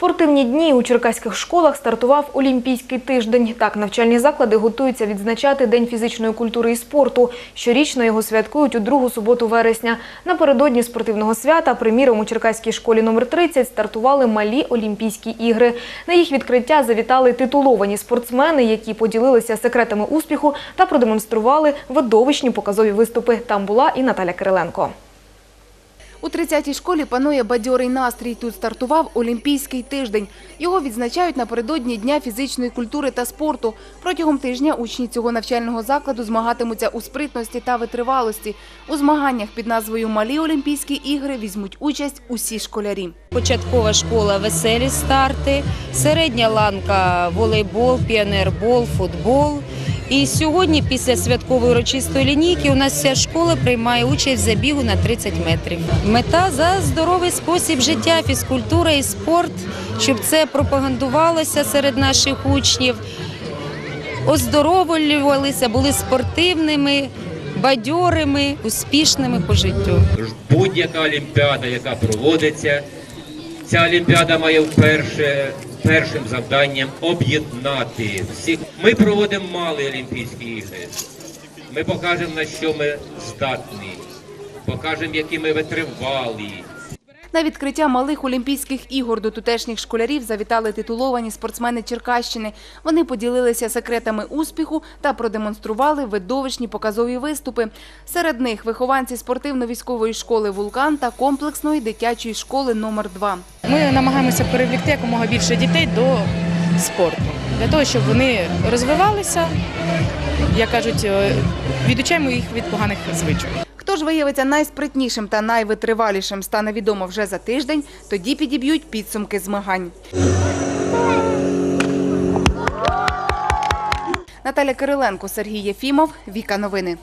спортивні дні у черкаських школах стартував Олімпійський тиждень. Так, навчальні заклади готуються відзначати День фізичної культури і спорту. Щорічно його святкують у другу суботу вересня. Напередодні спортивного свята, приміром, у Черкаській школі номер 30 стартували малі Олімпійські ігри. На їх відкриття завітали титуловані спортсмени, які поділилися секретами успіху та продемонстрували видовищні показові виступи. Там була і Наталя Кириленко. У 30-й школі панує бадьорий настрій. Тут стартував Олімпійський тиждень. Його відзначають напередодні Дня фізичної культури та спорту. Протягом тижня учні цього навчального закладу змагатимуться у спритності та витривалості. У змаганнях під назвою Малі Олімпійські ігри візьмуть участь усі школярі. Початкова школа веселі старти, середня ланка волейбол, піонербол, футбол. І сьогодні, після святкової урочистої лінійки, у нас вся школа приймає участь в забігу на 30 метрів. Мета за здоровий спосіб життя, фізкультура і спорт, щоб це пропагандувалося серед наших учнів, оздоровлювалися, були спортивними, бадьорими, успішними по життю. Будь-яка олімпіада, яка проводиться, ця олімпіада має вперше першим завданням об'єднати всіх. Ми проводимо малі Олімпійські ігри. Ми покажемо на що ми здатні, покажемо, які ми витривалі. На відкриття малих Олімпійських ігор до тутешніх школярів завітали титуловані спортсмени Черкащини. Вони поділилися секретами успіху та продемонстрували видовищні показові виступи. Серед них вихованці спортивно-військової школи Вулкан та комплексної дитячої школи номер 2 Ми намагаємося привлекти якомога більше дітей до спорту, для того, щоб вони розвивалися, як кажуть, е, відучаємо їх від поганих звичок. Хто ж виявиться найспритнішим та найвитривалішим, стане відомо вже за тиждень. Тоді підіб'ють підсумки змагань. Наталя Кириленко, Сергій Єфімов, Віка Новини.